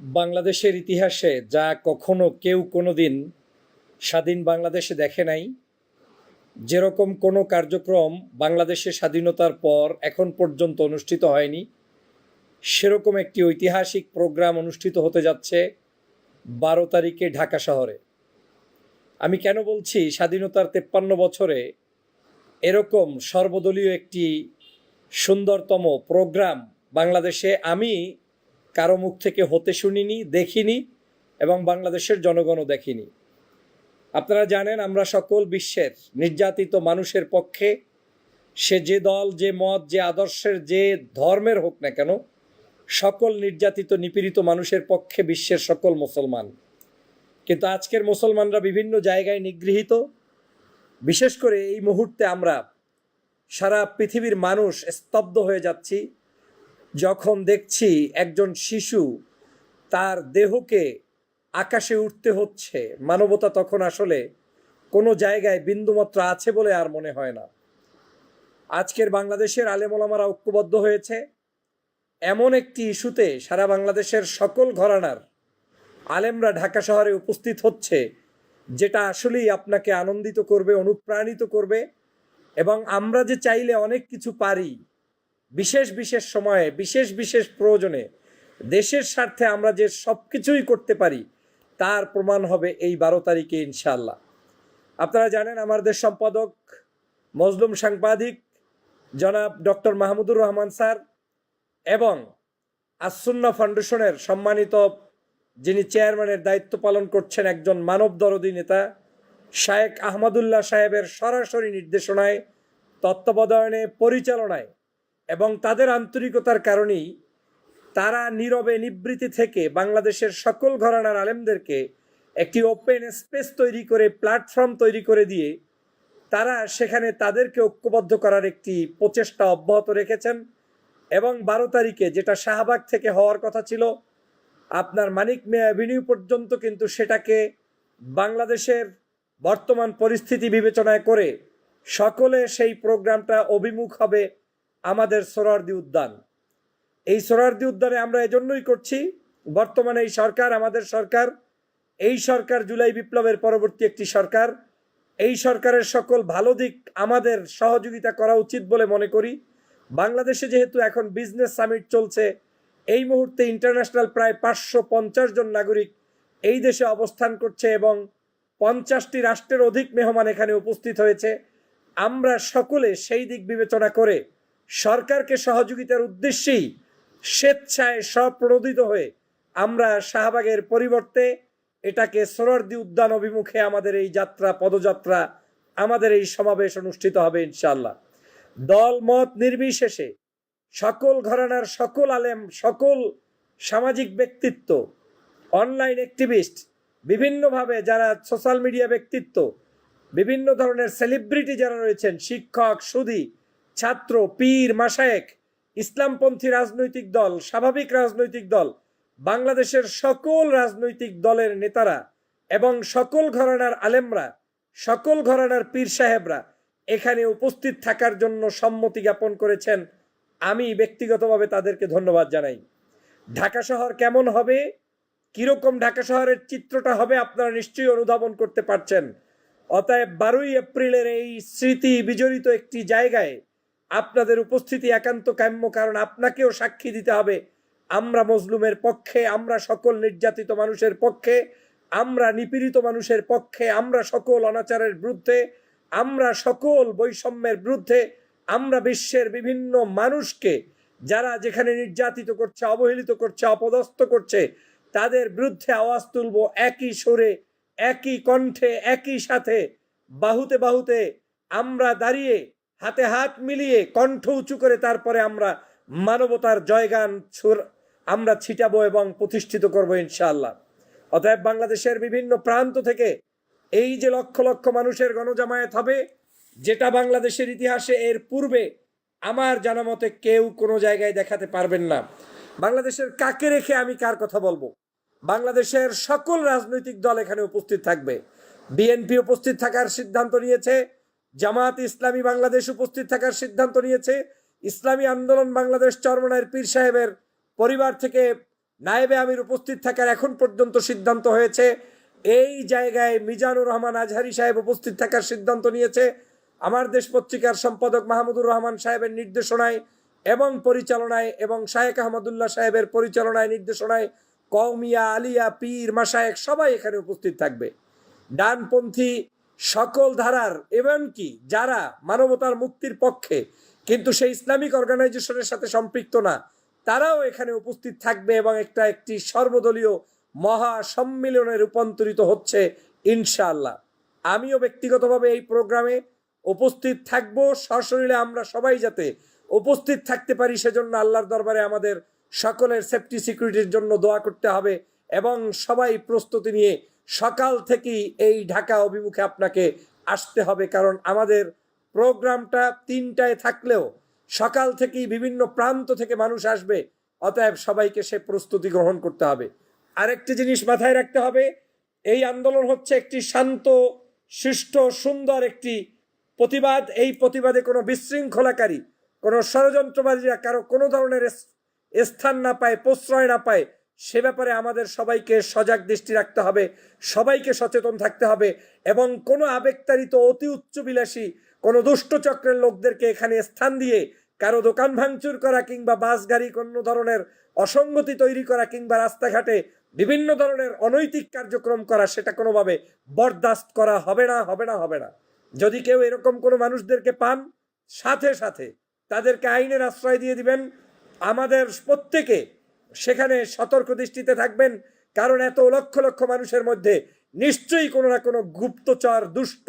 বাংলাদেশের ইতিহাসে যা কখনো কেউ কোনোদিন স্বাধীন বাংলাদেশে দেখে নাই। যেরকম কোনো কার্যক্রম বাংলাদেশের স্বাধীনতার পর এখন পর্যন্ত অনুষ্ঠিত হয়নি, সেরকম একটি ঐতিহাসিক প্রোগ্রাম অনুষ্ঠিত হতে যাচ্ছে বারো তারিখে ঢাকা শহরে। আমি কেন বলছি স্বাধীনতার তেপ্পান্ন বছরে এরকম সর্বদলীয় একটি সুন্দরতম প্রোগ্রাম বাংলাদেশে আমি কারও মুখ থেকে হতে শুনিনি, দেখিনি এবং বাংলাদেশের জনগণও দেখিনি। আপনারা জানেন, আমরা সকল বিশ্বের নির্যাতিত মানুষের পক্ষে সে যে দল, যে মত, যে আদর্শের, যে ধর্মের হোক না কেন, সকল নির্যাতিত, নিপীড়িত মানুষের পক্ষে বিশ্বের সকল মুসলমান। কিন্তু আজকের মুসলমানরা বিভিন্ন জায়গায় নিগৃহীত। বিশেষ করে এই মুহূর্তে আমরা সারা পৃথিবীর মানুষ স্তব্ধ হয়ে যাচ্ছি। যখন দেখছি একজন শিশু তার দেহকে আকাশে উঠতে হচ্ছে, মানবতা তখন আসলে কোনো জায়গায় বিন্দুমাত্র আছে বলে আর মনে হয় না। আজকের বাংলাদেশের আলেমোলামারা ঐক্যবদ্ধ হয়েছে। এমন একটি ইস্যুতে সারা বাংলাদেশের সকল ঘরানার আলেমরা ঢাকা শহরে উপস্থিত হচ্ছে, যেটা আসলেই আপনাকে আনন্দিত করবে, অনুপ্রাণিত করবে এবং আমরা যে চাইলে অনেক কিছু পারি বিশেষ বিশেষ সময়ে, বিশেষ বিশেষ প্রয়োজনে দেশের স্বার্থে আমরা যে সব কিছুই করতে পারি, তার প্রমাণ হবে এই বারো তারিখে ইনশাল্লাহ আপনারা জানেন আমাদের সম্পাদক, মজলুম সাংবাদিক জনাব ডক্টর মাহমুদুর রহমান স্যার এবং আসুন্না ফাউন্ডেশনের সম্মানিত যিনি চেয়ারম্যানের দায়িত্ব পালন করছেন একজন মানব দরদী নেতা, শায়েক আহমদুল্লাহ সাহেবের সরাসরি নির্দেশনায়, তত্ত্বাবধানে, পরিচালনায় এবং তাদের আন্তরিকতার কারণেই তারা নীরবে নিবৃত্তি থেকে বাংলাদেশের সকল ঘরানার আলেমদেরকে একটি ওপেন স্পেস তৈরি করে প্ল্যাটফর্ম তৈরি করে দিয়ে তারা সেখানে তাদেরকে ঐক্যবদ্ধ করার একটি প্রচেষ্টা অব্যাহত রেখেছেন। এবং বারো তারিখে যেটা শাহবাগ থেকে হওয়ার কথা ছিল, আপনার মানিক মে অ্যাভিনিউ পর্যন্ত কিন্তু সেটাকে বাংলাদেশের বর্তমান পরিস্থিতি বিবেচনায় করে সকলে সেই প্রোগ্রামটা অভিমুখ হবে আমাদের সোরারদি উদ্যান। এই সোরারদি উদ্যানে আমরা এজন্যই করছি, বর্তমানে এই সরকার, আমাদের সরকার, এই সরকার জুলাই বিপ্লবের পরবর্তী একটি সরকার। এই সরকারের সকল ভালো দিক আমাদের সহযোগিতা করা উচিত বলে মনে করি। বাংলাদেশে যেহেতু এখন বিজনেস সামিট চলছে, এই মুহূর্তে ইন্টারন্যাশনাল প্রায় পাঁচশো পঞ্চাশ জন নাগরিক এই দেশে অবস্থান করছে এবং পঞ্চাশটি রাষ্ট্রের অধিক মেহমান এখানে উপস্থিত হয়েছে। আমরা সকলে সেই দিক বিবেচনা করে সরকারকে সহযোগিতার উদ্দেশ্যেই স্বেচ্ছায় স্বপ্রণোদিত হয়ে আমরা শাহবাগের পরিবর্তে এটাকে সোনারদি উদ্যান অভিমুখে আমাদের এই যাত্রা, পদযাত্রা, আমাদের এই সমাবেশ অনুষ্ঠিত হবে ইনশাল্লাহ দল, মত নির্বিশেষে সকল ঘরানার সকল আলেম, সকল সামাজিক ব্যক্তিত্ব, অনলাইন অ্যাক্টিভিস্ট, বিভিন্নভাবে যারা সোশ্যাল মিডিয়া ব্যক্তিত্ব, বিভিন্ন ধরনের সেলিব্রিটি যারা রয়েছেন, শিক্ষক সুদী ছাত্র, পীর মাসায়েক ইসলামপন্থী রাজনৈতিক দল, স্বাভাবিক রাজনৈতিক দল, বাংলাদেশের সকল রাজনৈতিক দলের নেতারা এবং সকল ঘরানার আলেমরা, সকল ঘরানার পীর সাহেবরা এখানে উপস্থিত থাকার জন্য সম্মতি জ্ঞাপন করেছেন। আমি ব্যক্তিগতভাবে তাদেরকে ধন্যবাদ জানাই। ঢাকা শহর কেমন হবে? কীরকম ঢাকা শহরের চিত্রটা হবে আপনারা নিশ্চয়ই অনুধাবন করতে পারছেন। অতএব বারোই এপ্রিলের এই স্মৃতি বিজড়িত একটি জায়গায় আপনাদের উপস্থিতি একান্ত কাম্য, কারণ আপনাকেও সাক্ষী দিতে হবে। আমরা মজলুমের পক্ষে, আমরা সকল নির্যাতিত মানুষের পক্ষে, আমরা নিপীড়িত মানুষের পক্ষে, আমরা সকল অনাচারের বিরুদ্ধে, আমরা সকল বৈষম্যের বিরুদ্ধে, আমরা বিশ্বের বিভিন্ন মানুষকে, যারা যেখানে নির্যাতিত করছে, অবহেলিত করছে, অপদস্থ করছে, তাদের বিরুদ্ধে আওয়াজ তুলব একই সুরে, একই কণ্ঠে, একই সাথে, বাহুতে বাহুতে আমরা দাঁড়িয়ে হাতে হাত মিলিয়ে কণ্ঠ উঁচু করে তারপরে আমরা মানবতার জয়গান আমরা ছিটাবো এবং প্রতিষ্ঠিত করব ইনশাআল্লাহ। অতএব বাংলাদেশের বিভিন্ন প্রান্ত থেকে এই যে লক্ষ লক্ষ মানুষের গণজামায়াত হবে, যেটা বাংলাদেশের ইতিহাসে এর পূর্বে আমার জানা মতে কেউ কোনো জায়গায় দেখাতে পারবেন না। বাংলাদেশের কাকে রেখে আমি কার কথা বলব? বাংলাদেশের সকল রাজনৈতিক দল এখানে উপস্থিত থাকবে। বিএনপি উপস্থিত থাকার সিদ্ধান্ত নিয়েছে জামাত ইসলামী বাংলাদেশ উপস্থিত থাকার সিদ্ধান্ত নিয়েছে। ইসলামী আন্দোলন বাংলাদেশ চরমনায়ের পীর সাহেবের পরিবার থেকে নায়েবে আমির উপস্থিত থাকার এখন পর্যন্ত সিদ্ধান্ত হয়েছে। এই জায়গায় মিজানুর রহমান আজহারি সাহেব উপস্থিত থাকার সিদ্ধান্ত নিয়েছে। আমার দেশ পত্রিকার সম্পাদক মাহমুদুর রহমান সাহেবের নির্দেশনায় এবং পরিচালনায় এবং শায়েক আহমদুল্লাহ সাহেবের পরিচালনায় নির্দেশনায় কৌমিয়া আলিয়া, পীর মাসায়েক সবাই এখানে উপস্থিত থাকবে। ডানপন্থী সকল ধারার এমনকি যারা মানবতার মুক্তির পক্ষে, কিন্তু সেই ইসলামিক অর্গানাইজেশনের সাথে সম্পৃক্ত না, তারাও এখানে উপস্থিত থাকবে এবং একটা একটি সর্বদলীয় মহা সম্মিলনে রূপান্তরিত হচ্ছে, ইনশাআল্লাহ। আমিও ব্যক্তিগতভাবে এই প্রোগ্রামে উপস্থিত থাকব, সশরীরে আমরা সবাই যাতে উপস্থিত থাকতে পারি, সেজন্য আল্লাহর দরবারে আমাদের সকলের সেফটি সিকিউরিটির জন্য দোয়া করতে হবে এবং সবাই প্রস্তুতি নিয়ে সকাল থেকেই এই ঢাকা অভিমুখে আপনাকে আসতে হবে, কারণ আমাদের প্রোগ্রামটা তিনটায় থাকলেও সকাল থেকেই বিভিন্ন প্রান্ত থেকে মানুষ আসবে, অতএব সবাইকে সে প্রস্তুতি গ্রহণ করতে হবে। আরেকটি জিনিস মাথায় রাখতে হবে, এই আন্দোলন হচ্ছে একটি শান্ত, সুষ্ঠু, সুন্দর একটি প্রতিবাদ। এই প্রতিবাদে কোনো বিশৃঙ্খলাকারী, কোনো ষড়যন্ত্রবাদীরা কারও কোনো ধরনের স্থান না পায়, প্রশ্রয় না পায়। সে ব্যাপারে আমাদের সবাইকে সজাগ দৃষ্টি রাখতে হবে, সবাইকে সচেতন থাকতে হবে এবং কোনো আবেগতারিত অতি উচ্চবিলাসী, কোনো দুষ্টচক্রের লোকদেরকে এখানে স্থান দিয়ে কারও দোকান ভাঙচুর করা কিংবা বাস গাড়ি কোনো ধরনের অসঙ্গতি তৈরি করা কিংবা রাস্তাঘাটে বিভিন্ন ধরনের অনৈতিক কার্যক্রম করা, সেটা কোনোভাবে বরদাস্ত করা হবে না হবে না হবে না। যদি কেউ এরকম কোনো মানুষদেরকে পান, সাথে সাথে তাদেরকে আইনের আশ্রয় দিয়ে দিবেন। আমাদের প্রত্যেকে সেখানে সতর্ক দৃষ্টিতে থাকবেন, কারণ এত লক্ষ লক্ষ মানুষের মধ্যে নিশ্চয়ই কোনো না কোনো গুপ্তচর, দুষ্ট,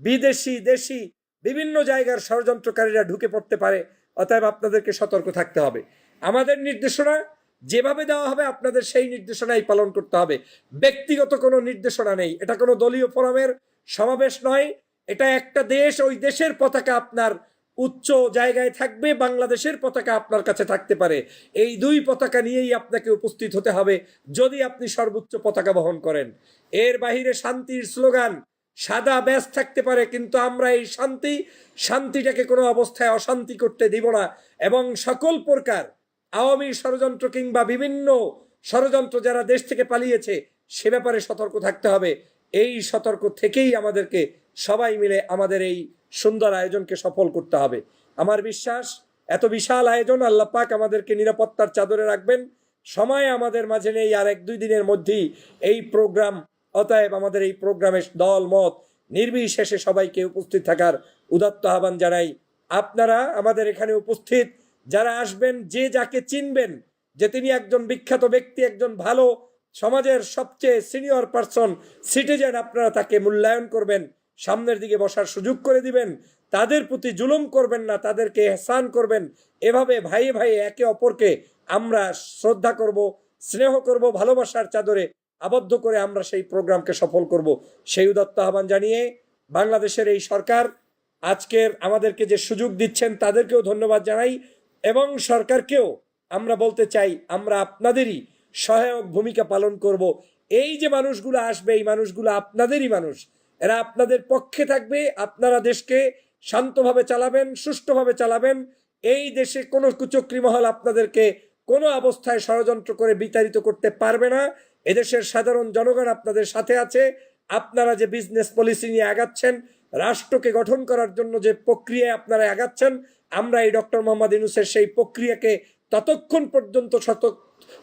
বিদেশি, দেশি, বিভিন্ন জায়গার ষড়যন্ত্রকারীরা ঢুকে পড়তে পারে, অতএব আপনাদেরকে সতর্ক থাকতে হবে। আমাদের নির্দেশনা যেভাবে দেওয়া হবে, আপনাদের সেই নির্দেশনাই পালন করতে হবে। ব্যক্তিগত কোনো নির্দেশনা নেই। এটা কোনো দলীয় ফোরামের সমাবেশ নয়। এটা একটা দেশ, ওই দেশের পতাকা আপনার উচ্চ জায়গায় থাকবে, বাংলাদেশের পতাকা আপনার কাছে থাকতে পারে। এই দুই পতাকা নিয়েই আপনাকে উপস্থিত হতে হবে যদি আপনি সর্বোচ্চ পতাকা বহন করেন। এর বাহিরে শান্তির স্লোগান, সাদা ব্যাস থাকতে পারে, কিন্তু আমরা এই শান্তি, শান্তিটাকে কোনো অবস্থায় অশান্তি করতে দিব না এবং সকল প্রকার আওয়ামী ষড়যন্ত্র কিংবা বিভিন্ন ষড়যন্ত্র যারা দেশ থেকে পালিয়েছে, সে ব্যাপারে সতর্ক থাকতে হবে। এই সতর্ক থেকেই আমাদেরকে সবাই মিলে আমাদের এই সুন্দর আয়োজনকে সফল করতে হবে। আমার বিশ্বাস, এত বিশাল আয়োজন আল্লাহ পাক আমাদেরকে নিরাপত্তার চাদরে রাখবেন। সময় আমাদের মাঝে নেই, আর এক দুই দিনের মধ্যেই এই প্রোগ্রাম, অতএব আমাদের এই প্রোগ্রামের দল, মত নির্বিশেষে সবাইকে উপস্থিত থাকার উদাত্ত আহ্বান জানাই। আপনারা আমাদের এখানে উপস্থিত, যারা আসবেন, যে যাকে চিনবেন, যে তিনি একজন বিখ্যাত ব্যক্তি, একজন ভালো সমাজের সবচেয়ে সিনিয়র পারসন, সিটিজেন, আপনারা তাকে মূল্যায়ন করবেন। সামনের দিকে বসার সুযোগ করে দিবেন। তাদের প্রতি জুলুম করবেন না, তাদেরকে এহসান করবেন। এভাবে ভাইয়ে ভাই একে অপরকে আমরা শ্রদ্ধা করব, স্নেহ করব, ভালোবাসার চাদরে আবদ্ধ করে আমরা সেই প্রোগ্রামকে সফল করব। সেই উদত্ত আহ্বান জানিয়ে বাংলাদেশের এই সরকার আজকের আমাদেরকে যে সুযোগ দিচ্ছেন তাদেরকেও ধন্যবাদ জানাই এবং সরকারকেও আমরা বলতে চাই, আমরা আপনাদেরই সহায়ক ভূমিকা পালন করব। এই যে মানুষগুলো আসবে, এই মানুষগুলো আপনাদেরই মানুষ। এরা আপনাদের পক্ষে থাকবে, আপনারা দেশকে শান্তভাবে চালাবেন, সুষ্ঠুভাবে চালাবেন। এই দেশে কোনো কুচক্রী মহল আপনাদেরকে কোনো অবস্থায় ষড়যন্ত্র করে বিতাড়িত করতে পারবে না। এদেশের সাধারণ জনগণ আপনাদের সাথে আছে। আপনারা যে বিজনেস পলিসি নিয়ে আগাচ্ছেন, রাষ্ট্রকে গঠন করার জন্য যে প্রক্রিয়ায় আপনারা আগাচ্ছেন, আমরা এই ডক্টর মোহাম্মদ ইউনুসের সেই প্রক্রিয়াকে ততক্ষণ পর্যন্ত শত,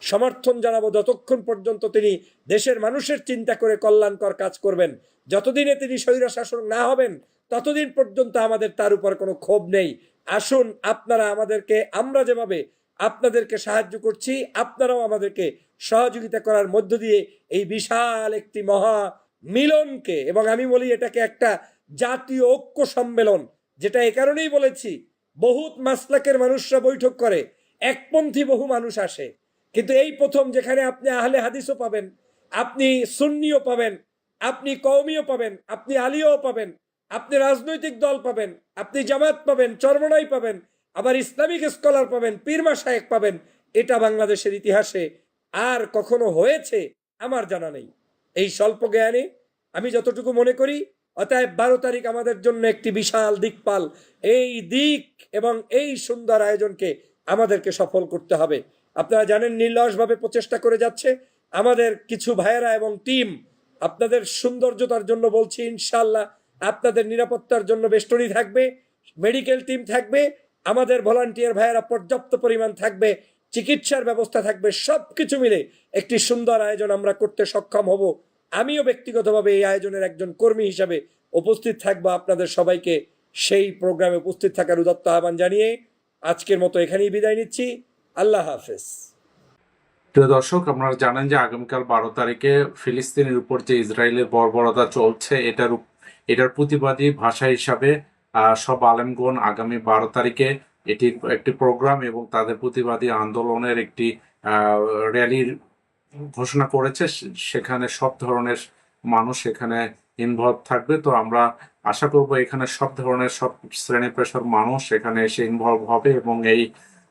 সমর্থন জানাব, যতক্ষণ পর্যন্ত তিনি দেশের মানুষের চিন্তা করে কল্যাণকর কাজ করবেন। যতদিনে তিনি স্বৈর শাসন না হবেন, ততদিন পর্যন্ত আমাদের তার উপর কোনো ক্ষোভ নেই। আসুন, আপনারা আমাদেরকে, আমরা যেভাবে আপনাদেরকে সাহায্য করছি, আপনারাও আমাদেরকে সহযোগিতা করার মধ্য দিয়ে এই বিশাল একটি মহা মিলনকে, এবং আমি বলি এটাকে একটা জাতীয় ঐক্য সম্মেলন, যেটা এ কারণেই বলেছি, বহুত মাসলাকের মানুষরা বৈঠক করে, একপন্থী বহু মানুষ আসে। কিন্তু এই প্রথম যেখানে আপনি আহলে হাদিসও পাবেন, আপনি সুন্নিও পাবেন আপনি কৌমিও পাবেন, আপনি আলিও পাবেন, আপনি রাজনৈতিক দল পাবেন, আপনি জামাত পাবেন, চরমনাই পাবেন, আবার ইসলামিক স্কলার পাবেন পীরমা শায়েক পাবেন, এটা বাংলাদেশের ইতিহাসে আর কখনো হয়েছে আমার জানা নেই। এই স্বল্প জ্ঞানে আমি যতটুকু মনে করি, অতএব বারো তারিখ আমাদের জন্য একটি বিশাল দিকপাল। এই দিক এবং এই সুন্দর আয়োজনকে আমাদেরকে সফল করতে হবে। আপনারা জানেন নির্লসভাবে প্রচেষ্টা করে যাচ্ছে। আমাদের কিছু ভাইয়েরা এবং টিম আপনাদের সৌন্দর্যতার জন্য বলছি ইনশাল্লাহ আপনাদের নিরাপত্তার জন্য বেষ্টনী থাকবে, মেডিকেল টিম থাকবে, আমাদের ভলান্টিয়ার ভাইয়েরা পর্যাপ্ত পরিমাণ থাকবে, চিকিৎসার ব্যবস্থা থাকবে সব কিছু মিলে একটি সুন্দর আয়োজন আমরা করতে সক্ষম হব। আমিও ব্যক্তিগতভাবে এই আয়োজনের একজন কর্মী হিসাবে উপস্থিত থাকব, আপনাদের সবাইকে সেই প্রোগ্রামে উপস্থিত থাকার উদত্ত আহ্বান জানিয়ে আজকের মতো এখানেই বিদায় নিচ্ছি। আল্লাহ হাফেজ। প্রিয় দর্শক, আপনারা জানেন যে আগামীকাল বারো তারিখে ফিলিস্তিনের উপর যে ইসরায়েলের বর্বরতা চলছে, এটার এটার প্রতিবাদী ভাষা হিসাবে সব আলেমগণ আগামী বারো তারিখে এটি একটি প্রোগ্রাম এবং তাদের প্রতিবাদী আন্দোলনের একটি র্যালির ঘোষণা করেছে। সেখানে সব ধরনের মানুষ এখানে ইনভলভ থাকবে। তো আমরা আশা করব এখানে সব ধরনের সব শ্রেণি পেশার মানুষ এখানে এসে ইনভলভ হবে এবং এই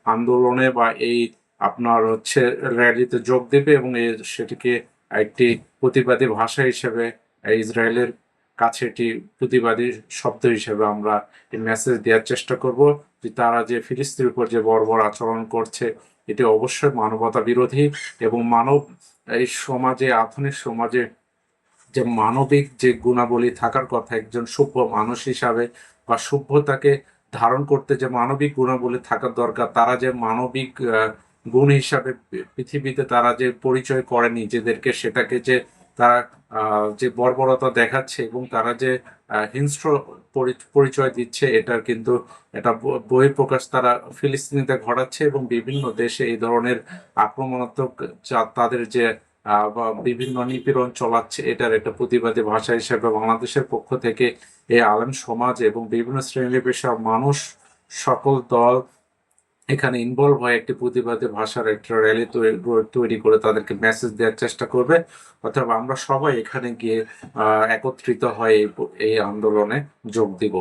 আন্দোলনে বা এই আপনার হচ্ছে র্যালিতে যোগ দেবে এবং সেটিকে একটি প্রতিবাদী ভাষা হিসেবে ইসরায়েলের কাছে এটি প্রতিবাদী শব্দ হিসেবে আমরা এই মেসেজ দেওয়ার চেষ্টা করব যে তারা যে ফিলিস্তির উপর যে বর্বর আচরণ করছে, এটি অবশ্যই মানবতা বিরোধী এবং মানব এই সমাজে, আধুনিক সমাজে যে মানবিক যে গুণাবলী থাকার কথা, একজন সভ্য মানুষ হিসাবে বা সভ্যতাকে ধারণ করতে যে মানবিক গুণাবলী থাকার দরকার, তারা যে মানবিক গুণ হিসাবে পৃথিবীতে তারা যে পরিচয় করে নিজেদেরকে, সেটাকে যে তারা যে বর্বরতা দেখাচ্ছে এবং তারা যে হিংস্র পরি- পরিচয় দিচ্ছে, এটার কিন্তু এটা বহিঃপ্রকাশ তারা ফিলিস্তিনিতে ঘটাচ্ছে এবং বিভিন্ন দেশে এই ধরনের আক্রমণাত্মক তাদের যে বা বিভিন্ন নিপীড়ন চলাচ্ছে, এটার একটা প্রতিবাদী ভাষা হিসেবে বাংলাদেশের পক্ষ থেকে এই আলেম সমাজ এবং বিভিন্ন শ্রেণি পেশার মানুষ, সকল দল এখানে ইনভলভ হয়ে একটি প্রতিবাদী ভাষার একটা র্যালি তৈরি করে তাদেরকে মেসেজ দেওয়ার চেষ্টা করবে। অথবা আমরা সবাই এখানে গিয়ে একত্রিত হয়ে এই আন্দোলনে যোগ দিব।